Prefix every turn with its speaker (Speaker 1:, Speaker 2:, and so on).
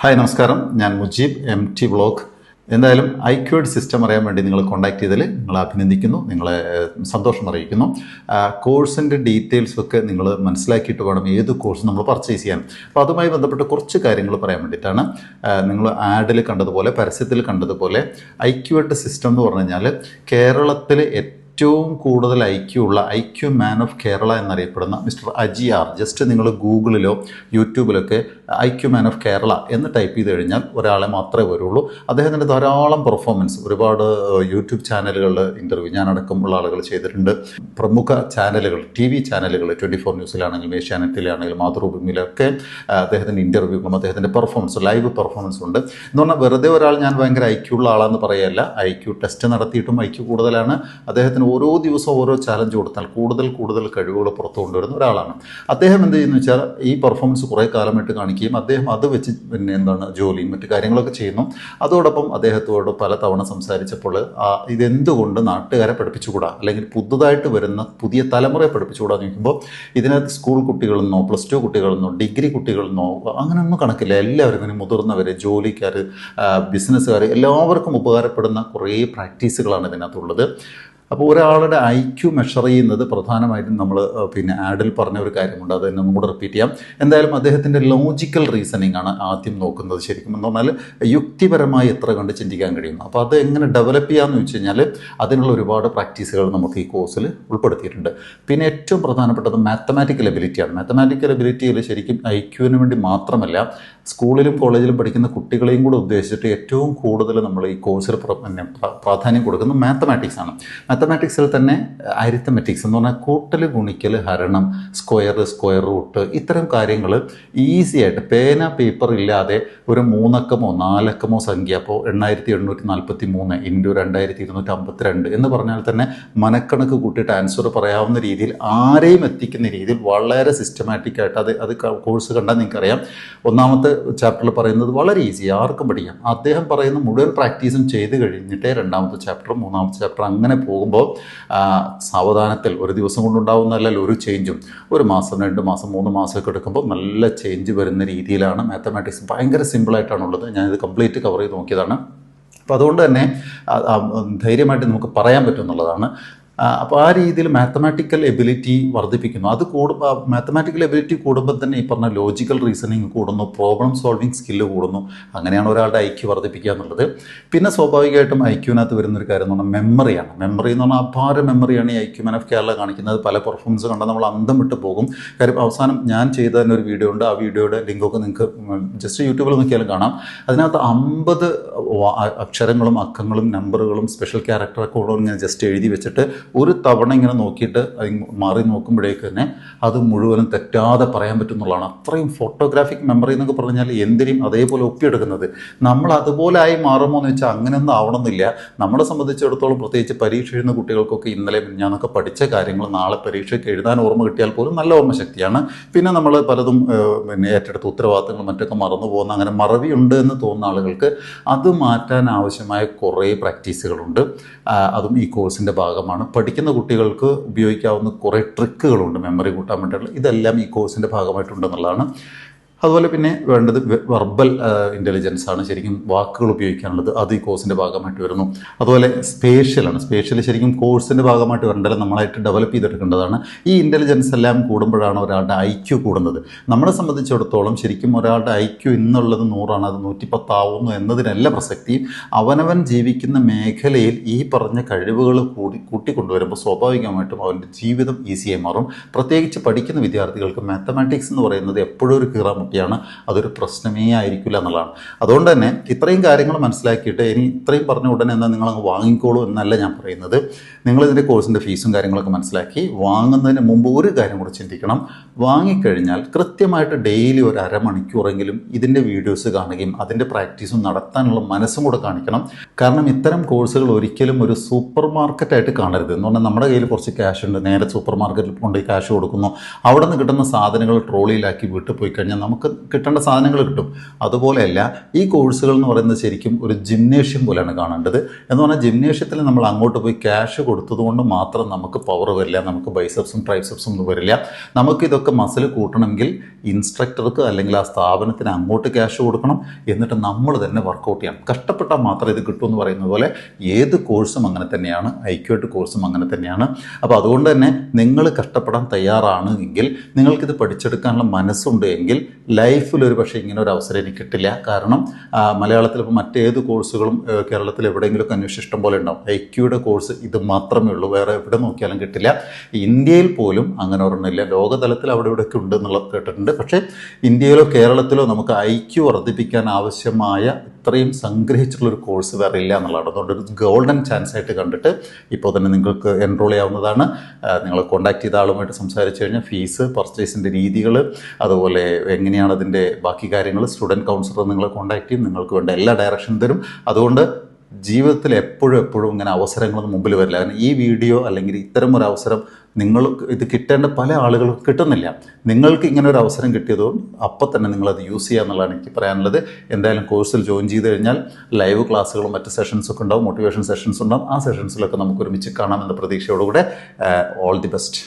Speaker 1: Hi നമസ്കാരം. ഞാൻ Mujeeb M T block എന്തായാലും ഐക്വേഡ് സിസ്റ്റം അറിയാൻ വേണ്ടി നിങ്ങൾ കോൺടാക്ട് ചെയ്തതിൽ നിങ്ങളെ അഭിനന്ദിക്കുന്നു. നിങ്ങളെ സന്തോഷം അറിയിക്കുന്നു. കോഴ്സിന്റെ ഡീറ്റെയിൽസ് ഒക്കെ നിങ്ങൾ മനസ്സിലാക്കിയിട്ട് വേണം ഏത് കോഴ്സ് നമ്മൾ പർച്ചേസ് ചെയ്യാൻ. അപ്പോൾ അതുമായി ബന്ധപ്പെട്ട് കുറച്ച് കാര്യങ്ങൾ പറയാൻ വേണ്ടിയിട്ടാണ്. നിങ്ങൾ ആഡിൽ കണ്ടതുപോലെ പരസ്യത്തിൽ കണ്ടതുപോലെ ഐക്വേഡ് സിസ്റ്റം എന്ന് പറഞ്ഞു കഴിഞ്ഞാൽ കേരളത്തിലെ കൂടുതൽ ഐക്യമുള്ള ഐക്യു മാൻ ഓഫ് കേരള എന്നറിയപ്പെടുന്ന മിസ്റ്റർ അജി ആർ. ജസ്റ്റ് നിങ്ങൾ ഗൂഗിളിലോ യൂട്യൂബിലൊക്കെ ഐക്യു മാൻ ഓഫ് കേരള എന്ന് ടൈപ്പ് ചെയ്ത് കഴിഞ്ഞാൽ ഒരാളെ മാത്രമേ വരുള്ളൂ. അദ്ദേഹത്തിന്റെ ധാരാളം പെർഫോമൻസ് ഒരുപാട് യൂട്യൂബ് ചാനലുകളിൽ ഇന്റർവ്യൂ ഞാനടക്കമുള്ള ആളുകൾ ചെയ്തിട്ടുണ്ട്. പ്രമുഖ ചാനലുകൾ ടി വി ചാനലുകൾ ട്വന്റി ഫോർ ന്യൂസിലാണെങ്കിലും ഏഷ്യാനെറ്റിലാണെങ്കിലും മാതൃഭൂമിയിലൊക്കെ അദ്ദേഹത്തിന്റെ ഇന്റർവ്യൂകളും അദ്ദേഹത്തിന്റെ പെർഫോമൻസ് ലൈവ് പെർഫോമൻസ് ഉണ്ട്. എന്ന് പറഞ്ഞാൽ വെറുതെ ഒരാൾ ഞാൻ ഭയങ്കര ഐക്യുള്ള ആളാന്ന് പറയല്ല. ഐക്യു ടെസ്റ്റ് നടത്തിയിട്ടും ഐക്യു കൂടുതലാണ്. അദ്ദേഹത്തിന് ഓരോ ദിവസവും ഓരോ ചാലഞ്ച് കൊടുത്താൽ കൂടുതൽ കൂടുതൽ കഴിവുകൾ പുറത്തു കൊണ്ടുവരുന്ന ഒരാളാണ്. അദ്ദേഹം എന്ത് ചെയ്യുന്നു വെച്ചാൽ ഈ പെർഫോമൻസ് കുറേ കാലമായിട്ട് കാണിക്കുകയും അദ്ദേഹം അത് വെച്ച് പിന്നെ എന്താണ് ജോലിയും മറ്റു കാര്യങ്ങളൊക്കെ ചെയ്യുന്നു. അതോടൊപ്പം അദ്ദേഹത്തോട് പല തവണ സംസാരിച്ചപ്പോൾ ഇതെന്തുകൊണ്ട് നാട്ടുകാരെ പഠിപ്പിച്ചുകൂടാ? അല്ലെങ്കിൽ പുതുതായിട്ട് വരുന്ന പുതിയ തലമുറയെ പഠിപ്പിച്ചുകൂടാ ചോദിക്കുമ്പോൾ ഇതിനകത്ത് സ്കൂൾ കുട്ടികളെന്നോ പ്ലസ് ടു കുട്ടികളെന്നോ ഡിഗ്രി കുട്ടികളെന്നോ അങ്ങനെയൊന്നും കണക്കില്ല. എല്ലാവരും ഇതിന് മുതിർന്നവർ ജോലിക്കാർ ബിസിനസ്സുകാർ എല്ലാവർക്കും ഉപകാരപ്പെടുന്ന കുറേ പ്രാക്ടീസുകളാണ് ഇതിനകത്തുള്ളത്. അപ്പോൾ ഒരാളുടെ ഐ ക്യു മെഷർ ചെയ്യുന്നത് പ്രധാനമായിട്ടും നമ്മൾ പിന്നെ ആഡിൽ പറഞ്ഞ ഒരു കാര്യമുണ്ട്. അത് തന്നെ ഒന്നും കൂടെ റിപ്പീറ്റ് ചെയ്യാം. എന്തായാലും അദ്ദേഹത്തിന്റെ ലോജിക്കൽ റീസണിങ് ആണ് ആദ്യം നോക്കുന്നത് ശരിക്കും. എന്ന് പറഞ്ഞാൽ യുക്തിപരമായി എത്ര കണ്ട് ചിന്തിക്കാൻ കഴിയുന്നു. അപ്പോൾ അത് എങ്ങനെ ഡെവലപ്പ് ചെയ്യാമെന്ന് വെച്ച് കഴിഞ്ഞാൽ അതിനുള്ള ഒരുപാട് പ്രാക്ടീസുകൾ നമുക്ക് ഈ കോഴ്സിൽ ഉൾപ്പെടുത്തിയിട്ടുണ്ട്. പിന്നെ ഏറ്റവും പ്രധാനപ്പെട്ടത് മാത്തമാറ്റിക്കൽ എബിലിറ്റിയാണ് മാത്തമാറ്റിക്കൽ എബിലിറ്റിയിൽ ശരിക്കും ഐ ക്യുവിന് വേണ്ടി മാത്രമല്ല സ്കൂളിലും കോളേജിലും പഠിക്കുന്ന കുട്ടികളെയും കൂടെ ഉദ്ദേശിച്ചിട്ട് ഏറ്റവും കൂടുതൽ നമ്മൾ ഈ കോഴ്സിൽ പ്രാധാന്യം കൊടുക്കുന്നത് മാത്തമാറ്റിക്സ് ആണ്. മാത്തമാറ്റിക്സിൽ തന്നെ അരിത്തമെറ്റിക്സ് എന്ന് പറഞ്ഞാൽ കൂട്ടൽ ഗുണിക്കൽ ഹരണം സ്ക്വയർ സ്ക്വയർ റൂട്ട് ഇത്തരം കാര്യങ്ങൾ ഈസി ആയിട്ട് പേന പേപ്പർ ഇല്ലാതെ ഒരു മൂന്നക്കമോ നാലക്കമോ സംഖ്യ അപ്പോൾ എണ്ണായിരത്തി എണ്ണൂറ്റി നാൽപ്പത്തി മൂന്ന് ഇന്റു രണ്ടായിരത്തി ഇരുന്നൂറ്റി അമ്പത്തിരണ്ട് എന്ന് പറഞ്ഞാൽ തന്നെ മനക്കണക്ക് കൂട്ടിയിട്ട് ആൻസർ പറയാവുന്ന രീതിയിൽ ആരെയും എത്തിക്കുന്ന രീതിയിൽ വളരെ സിസ്റ്റമാറ്റിക് ആയിട്ട് അത് അത് കോഴ്സ് കണ്ടാൽ നിങ്ങൾക്കറിയാം. ഒന്നാമത്തെ ചാപ്റ്ററിൽ പറയുന്നത് വളരെ ഈസി ആർക്കും പഠിക്കാം. അദ്ദേഹം പറയുന്ന മുഴുവൻ പ്രാക്ടീസും ചെയ്ത് കഴിഞ്ഞിട്ടേ രണ്ടാമത്തെ ചാപ്റ്റർ മൂന്നാമത്തെ ചാപ്റ്റർ അങ്ങനെ പോകുമ്പോൾ ആ, സാവധാനത്തിൽ ഒരു ദിവസം കൊണ്ടുണ്ടാവുന്നതല്ല ഒരു ചേഞ്ചും ഒരു മാസം രണ്ട് മാസം മൂന്ന് മാസമൊക്കെ എടുക്കുമ്പോൾ നല്ല ചേഞ്ച് വരുന്ന രീതിയിലാണ് മാത്തമാറ്റിക്സ് ഭയങ്കര സിമ്പിളായിട്ടാണുള്ളത് ഞാനിത് കംപ്ലീറ്റ് കവർ ചെയ്ത് നോക്കിയതാണ്. അപ്പോൾ അതുകൊണ്ട് തന്നെ ധൈര്യമായിട്ട് നമുക്ക് പറയാൻ പറ്റും എന്നുള്ളതാണ്. അപ്പോൾ ആ രീതിയിൽ മാത്തമാറ്റിക്കൽ എബിലിറ്റി വർദ്ധിപ്പിക്കുന്നു. അത് കൂടുമ്പോൾ മാത്തമാറ്റിക്കൽ എബിലിറ്റി കൂടുമ്പോൾ തന്നെ ഈ പറഞ്ഞ ലോജിക്കൽ റീസണിങ് കൂടുന്നു പ്രോബ്ലം സോൾവിങ് സ്കില്ല് കൂടുന്നു. അങ്ങനെയാണ് ഒരാളുടെ ഐക്യു വർദ്ധിപ്പിക്കുക എന്നുള്ളത്. പിന്നെ സ്വാഭാവികമായിട്ടും ഐക്യുവിനകത്ത് വരുന്നൊരു കാര്യം എന്ന് പറഞ്ഞാൽ മെമ്മറിയാണ് മെമ്മറി എന്ന് പറഞ്ഞാൽ അപാര മെമ്മറിയാണ് ഈ ഐക്യു മാൻ ഓഫ് കേരള കാണിക്കുന്നത്. പല പെർഫോമൻസ് കണ്ടാൽ നമ്മൾ അന്തം വിട്ട് പോകും. കാര്യം അവസാനം ഞാൻ ചെയ്ത തന്നെ ഒരു വീഡിയോ ഉണ്ട്. ആ വീഡിയോയുടെ ലിങ്കൊക്കെ നിങ്ങൾക്ക് ജസ്റ്റ് യൂട്യൂബിൽ നോക്കിയാലും കാണാം. അതിനകത്ത് അമ്പത് അക്ഷരങ്ങളും അക്കങ്ങളും നമ്പറുകളും സ്പെഷ്യൽ ക്യാരക്ടറൊക്കെ ഉള്ളത് ഇങ്ങനെ ജസ്റ്റ് എഴുതി വെച്ചിട്ട് ഒരു തവണ ഇങ്ങനെ നോക്കിയിട്ട് മാറി നോക്കുമ്പോഴേക്ക് തന്നെ അത് മുഴുവനും തെറ്റാതെ പറയാൻ പറ്റുന്നുള്ളതാണ്. അത്രയും ഫോട്ടോഗ്രാഫിക് മെമ്മറി എന്നൊക്കെ പറഞ്ഞാൽ എന്തിനും അതേപോലെ ഒപ്പിയെടുക്കുന്നത്. നമ്മൾ അതുപോലെ ആയി മാറുമോ എന്ന് വെച്ചാൽ അങ്ങനെയൊന്നും ആവണമെന്നില്ല. നമ്മളെ സംബന്ധിച്ചിടത്തോളം പ്രത്യേകിച്ച് പരീക്ഷ എഴുതുന്ന കുട്ടികൾക്കൊക്കെ ഇന്നലെ ഞാനൊക്കെ പഠിച്ച കാര്യങ്ങൾ നാളെ പരീക്ഷയ്ക്ക് എഴുതാൻ ഓർമ്മ കിട്ടിയാൽ പോലും നല്ല ഓർമ്മശക്തിയാണ് പിന്നെ നമ്മൾ പലതും പിന്നെ ഏറ്റെടുത്ത ഉത്തരവാദിത്തങ്ങൾ മറ്റൊക്കെ മറന്നു പോകുന്ന അങ്ങനെ മറവിയുണ്ട് എന്ന് തോന്നുന്ന ആളുകൾക്ക് അത് മാറ്റാൻ ആവശ്യമായ കുറേ പ്രാക്ടീസുകളുണ്ട്. അതും ഈ കോഴ്സിന്റെ ഭാഗമാണ്. പഠിക്കുന്ന കുട്ടികൾക്ക് ഉപയോഗിക്കാവുന്ന കുറേ ട്രിക്കുകളുണ്ട് മെമ്മറി കൂട്ടാൻ വേണ്ടിയിട്ടുള്ള. ഇതെല്ലാം ഈ കോഴ്സിന്റെ ഭാഗമായിട്ടുണ്ടെന്നുള്ളതാണ്. അതുപോലെ പിന്നെ വേണ്ടത് വെർബൽ ഇന്റലിജൻസ് ആണ് ശരിക്കും വാക്കുകൾ ഉപയോഗിക്കാനുള്ളത്. അത് ഈ കോഴ്സിന്റെ ഭാഗമായിട്ട് വരുന്നു. അതുപോലെ സ്പേഷ്യലാണ് സ്പേഷ്യൽ ശരിക്കും കോഴ്സിന്റെ ഭാഗമായിട്ട് വരേണ്ടത് നമ്മളായിട്ട് ഡെവലപ്പ് ചെയ്തെടുക്കേണ്ടതാണ്. ഈ ഇന്റലിജൻസ് എല്ലാം കൂടുമ്പോഴാണ് ഒരാളുടെ ഐ ക്യു കൂടുന്നത്. നമ്മളെ സംബന്ധിച്ചിടത്തോളം ശരിക്കും ഒരാളുടെ ഐ ക്യു ഇന്നുള്ളത് നൂറാണ്. അത് നൂറ്റിപ്പത്താവുന്നു എന്നതിനല്ല പ്രസക്തി. അവനവൻ ജീവിക്കുന്ന മേഖലയിൽ ഈ പറഞ്ഞ കഴിവുകൾ കൂടി കൂട്ടിക്കൊണ്ടുവരുമ്പോൾ സ്വാഭാവികമായിട്ടും അവന്റെ ജീവിതം ഈസിയായി മാറും. പ്രത്യേകിച്ച് പഠിക്കുന്ന വിദ്യാർത്ഥികൾക്ക് മാത്തമാറ്റിക്സ് എന്ന് പറയുന്നത് എപ്പോഴും ഒരു കീറാമുട്ടിയാണ് അതൊരു പ്രശ്നമേ ആയിരിക്കില്ല എന്നുള്ളതാണ്. അതുകൊണ്ട് തന്നെ ഇത്രയും കാര്യങ്ങൾ മനസ്സിലാക്കിയിട്ട് ഇനി ഇത്രയും പറഞ്ഞ ഉടനെ എന്നാൽ നിങ്ങൾ അങ്ങ് വാങ്ങിക്കോളൂ എന്നല്ല ഞാൻ പറയുന്നത്. നിങ്ങൾ ഇതിന്റെ കോഴ്സിന്റെ ഫീസും കാര്യങ്ങളൊക്കെ മനസ്സിലാക്കി വാങ്ങുന്നതിന് മുമ്പ് ഒരു കാര്യം കൂടെ ചിന്തിക്കണം. വാങ്ങിക്കഴിഞ്ഞാൽ കൃത്യമായിട്ട് ഡെയിലി ഒരു അരമണിക്കൂറെങ്കിലും ഇതിന്റെ വീഡിയോസ് കാണുകയും അതിന്റെ പ്രാക്ടീസും നടത്താനുള്ള മനസ്സും കൂടെ കാണിക്കണം. കാരണം ഇത്തരം കോഴ്സുകൾ ഒരിക്കലും ഒരു സൂപ്പർ മാർക്കറ്റായിട്ട് കാണരുത്. എന്ന് പറഞ്ഞാൽ നമ്മുടെ കയ്യിൽ കുറച്ച് ക്യാഷ് ഉണ്ട്. നേരെ സൂപ്പർ മാർക്കറ്റിൽ കൊണ്ട് ക്യാഷ് കൊടുക്കുന്നു. അവിടെ നിന്ന് കിട്ടുന്ന സാധനങ്ങൾ ട്രോളിയിലാക്കി വീട്ടിൽ പോയി കഴിഞ്ഞാൽ നമുക്ക് നമുക്ക് കിട്ടേണ്ട സാധനങ്ങൾ കിട്ടും. അതുപോലെയല്ല ഈ കോഴ്സുകൾ എന്ന് പറയുന്നത് ശരിക്കും ഒരു ജിംനേഷ്യം പോലെയാണ് കാണേണ്ടത്. എന്ന് പറഞ്ഞാൽ ജിംനേഷ്യത്തിൽ നമ്മൾ അങ്ങോട്ട് പോയി ക്യാഷ് കൊടുത്തതുകൊണ്ട് മാത്രം നമുക്ക് പവർ വരില്ല നമുക്ക് ബൈസെപ്സും ട്രൈസെപ്സും ഒന്നും വരില്ല. നമുക്ക് ഇതൊക്കെ മസിൽ കൂട്ടണമെങ്കിൽ ഇൻസ്ട്രക്ടർക്ക് അല്ലെങ്കിൽ ആ സ്ഥാപനത്തിന് അങ്ങോട്ട് ക്യാഷ് കൊടുക്കണം. എന്നിട്ട് നമ്മൾ തന്നെ വർക്കൗട്ട് ചെയ്യണം. കഷ്ടപ്പെട്ടാൽ മാത്രം ഇത് കിട്ടുമെന്ന് എന്ന് പറയുന്ന പോലെ ഏത് കോഴ്സും അങ്ങനെ തന്നെയാണ്. ഐക്യോട്ട് കോഴ്സും അങ്ങനെ തന്നെയാണ്. അപ്പോൾ അതുകൊണ്ട് തന്നെ നിങ്ങൾ കഷ്ടപ്പെടാൻ തയ്യാറാണ് എങ്കിൽ നിങ്ങൾക്കിത് പഠിച്ചെടുക്കാനുള്ള മനസ്സുണ്ട് എങ്കിൽ ലൈഫിൽ ഒരു പക്ഷേ ഇങ്ങനെ ഒരു അവസരം എനിക്ക് കിട്ടില്ല. കാരണം മലയാളത്തിൽ ഇപ്പോൾ മറ്റേത് കോഴ്സുകളും കേരളത്തിൽ എവിടെയെങ്കിലുമൊക്കെ അന്വേഷിച്ച് ഇഷ്ടം പോലെ ഉണ്ടാവും. ഐക്യയുടെ കോഴ്സ് ഇത് മാത്രമേ ഉള്ളൂ. വേറെ എവിടെ നോക്കിയാലും കിട്ടില്ല. ഇന്ത്യയിൽ പോലും അങ്ങനെ ഒരെണ്ണമില്ല ലോകതലത്തിൽ അവിടെ ഇവിടെയൊക്കെ ഉണ്ട് എന്നുള്ളത് കേട്ടിട്ടുണ്ട്. പക്ഷേ ഇന്ത്യയിലോ കേരളത്തിലോ നമുക്ക് ഐക്യു വർദ്ധിപ്പിക്കാൻ ആവശ്യമായ ഇത്രയും സംഗ്രഹിച്ചിട്ടുള്ള ഒരു കോഴ്സ് വേറെ ഇല്ല എന്നുള്ളതാണ്. അതുകൊണ്ട് ഒരു ഗോൾഡൻ ചാൻസ് ആയിട്ട് കണ്ടിട്ട് ഇപ്പോൾ തന്നെ നിങ്ങൾക്ക് എൻറോൾ ചെയ്യാവുന്നതാണ്. നിങ്ങൾ കോൺടാക്ട് ചെയ്ത ആളുമായിട്ട് സംസാരിച്ചു കഴിഞ്ഞാൽ ഫീസ് പർച്ചേസിന്റെ രീതികൾ അതുപോലെ എങ്ങനെയാണ് അതിന്റെ ബാക്കി കാര്യങ്ങൾ. സ്റ്റുഡന്റ് കൗൺസിലർ നിങ്ങളെ കോൺടാക്ട് ചെയ്യും. നിങ്ങൾക്ക് വേണ്ട എല്ലാ ഡയറക്ഷനും തരും. അതുകൊണ്ട് ജീവിതത്തിൽ എപ്പോഴും എപ്പോഴും ഇങ്ങനെ അവസരങ്ങളൊന്നും മുമ്പിൽ വരില്ല. കാരണം ഈ വീഡിയോ അല്ലെങ്കിൽ ഇത്തരം ഒരു അവസരം നിങ്ങൾ ഇത് കിട്ടേണ്ട പല ആളുകൾക്ക് കിട്ടുന്നില്ല. നിങ്ങൾക്ക് ഇങ്ങനെ ഒരു അവസരം കിട്ടിയതുകൊണ്ട് അപ്പം തന്നെ നിങ്ങളത് യൂസ് ചെയ്യുക എന്നുള്ളതാണ് എനിക്ക് പറയാനുള്ളത്. എന്തായാലും കോഴ്സിൽ ജോയിൻ ചെയ്ത് കഴിഞ്ഞാൽ ലൈവ് ക്ലാസ്സുകളും മറ്റ് സെഷൻസൊക്കെ ഉണ്ടാവും. മോട്ടിവേഷൻ സെഷൻസ് ഉണ്ടാവും. ആ സെഷൻസിലൊക്കെ നമുക്ക് ഒരുമിച്ച് കാണാമെന്ന പ്രതീക്ഷയോടുകൂടെ ഓൾ ദി ബെസ്റ്റ്